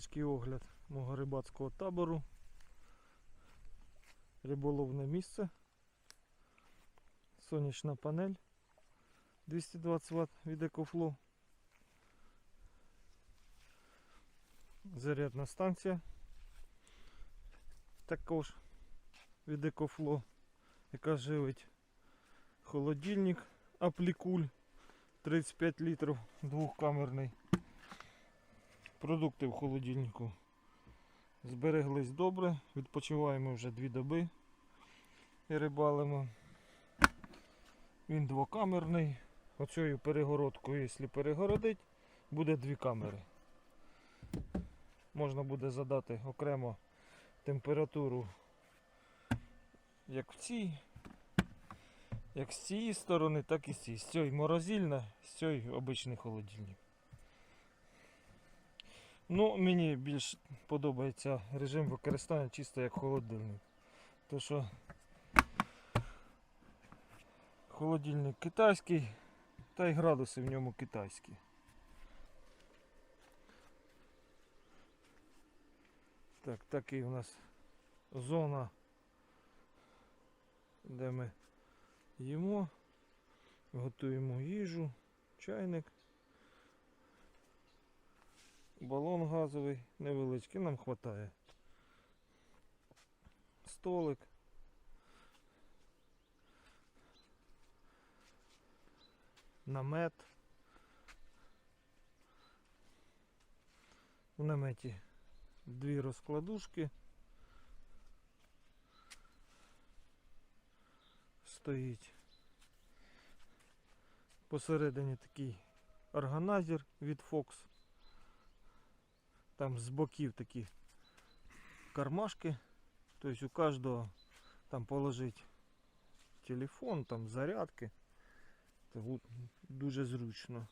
Невеличкий огляд мого рибацького табору. Риболовне місце. Сонячна панель 220 Вт від EcoFlow. Зарядна станція. Також від EcoFlow, яка живить холодильник Аплікуль 35 літрів двохкамерний. Продукти в холодильнику збереглись добре, відпочиваємо вже дві доби і рибалимо. Він двокамерний. Оцею перегородкою, якщо перегородить, буде дві камери. Можна буде задати окремо температуру як в цій, як з цієї сторони, так і з цієї. З цієї морозильна, з цієї обичний холодильник. Ну, мені більш подобається режим використання чисто як холодильник. То що холодильник китайський, та й градуси в ньому китайські. Так, такий у нас зона, де ми їмо, готуємо їжу, чайник. Балон газовий невеличкий, нам вистачає. Столик. Намет. В наметі дві розкладушки. Стоїть. Посередині такий органайзер від Fox. Там з боків такі кармашки. Тобто у кожного там положить телефон, там зарядки. Це дуже зручно.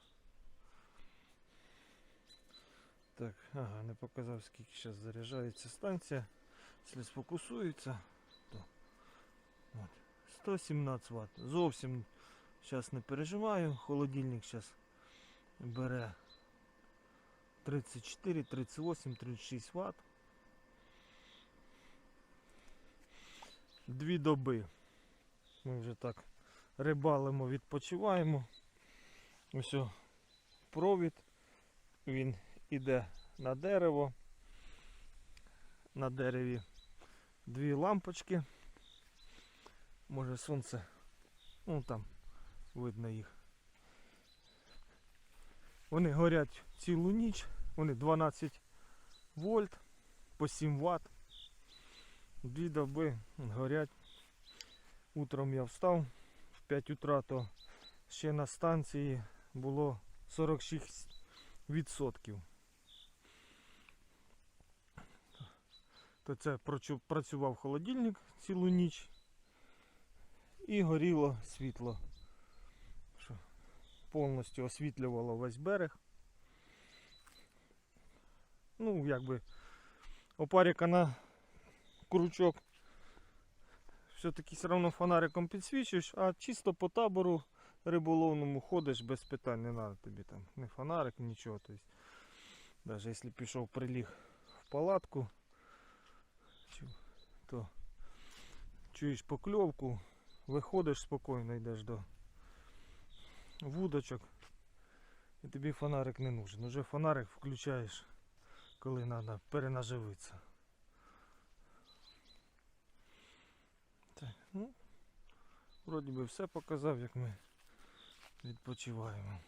Так, ага, не показав скільки зараз заряджається станція. Якщо сфокусується, то от, 117 Вт. Зовсім зараз не переживаю. Холодильник зараз бере 34, 38, 36 Вт. Дві доби. Ми вже так рибалимо, відпочиваємо. Ось провід. Він іде на дерево. На дереві дві лампочки. Може сонце. Ну там видно їх. Вони горять цілу ніч. Вони 12 вольт по 7 Вт. Дві доби горять. Утром я встав в 5 утра, то ще на станції було 46%. То це працював холодильник цілу ніч і горіло світло. Що повністю освітлювало весь берег. Ну, якби опаріка на крючок. Все-таки все одно фонариком підсвічуєш, а чисто по табору риболовному ходиш без питань, не треба тобі там ні фонарик, нічого. Тобто, навіть якщо пішов приліг в палатку, то чуєш покльовку, виходиш спокійно, йдеш до вудочок, і тобі фонарик не нужен. Уже фонарик включаєш, коли треба перенаживитися. Так, ну, вроді би все показав, як ми відпочиваємо.